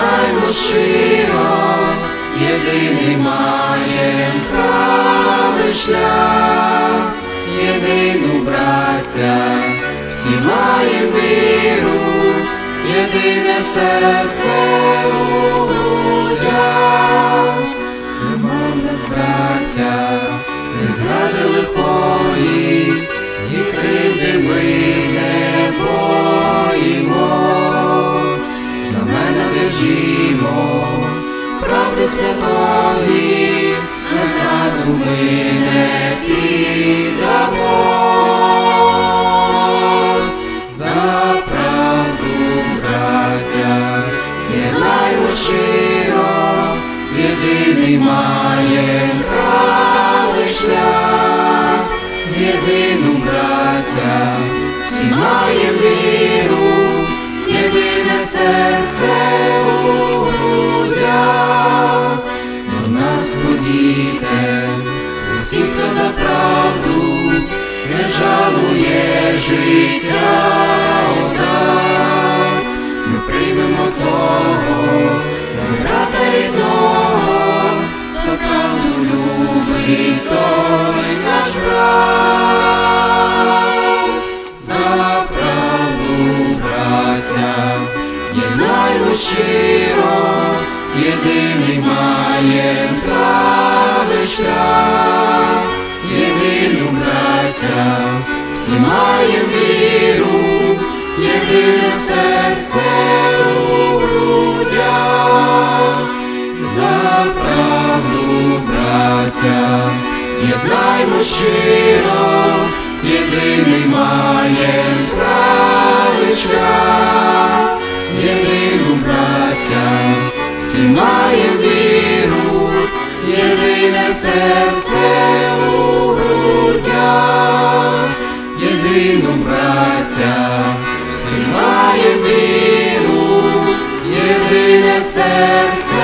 браття, єднаймо єдиний маєм правий шлях, єдину браття, всі маєм віру, єдине серце у грудях. Нема в нас, браття, не зради лихої, держімо, правди святої, на зраду ми не піддамось. За правду, браття, єднаймо щиро, єдиний маєм правий шлях, єдину браття, всі маєм віру, єдине серце жалує життя отдав. Ми приймемо того, брата рідного, хто правду любить, той наш брат. За правду, браття, єднаймо щиро, єдиний маєм правий шлях, всі маєм віру, єдине серце у грудях. За правду, браття, єднаймо щиро, єдиний маєм правий шлях, єдину браття, всі маєм віру, єдине серце у грудях, єдину браття, всі має віру, єдине серце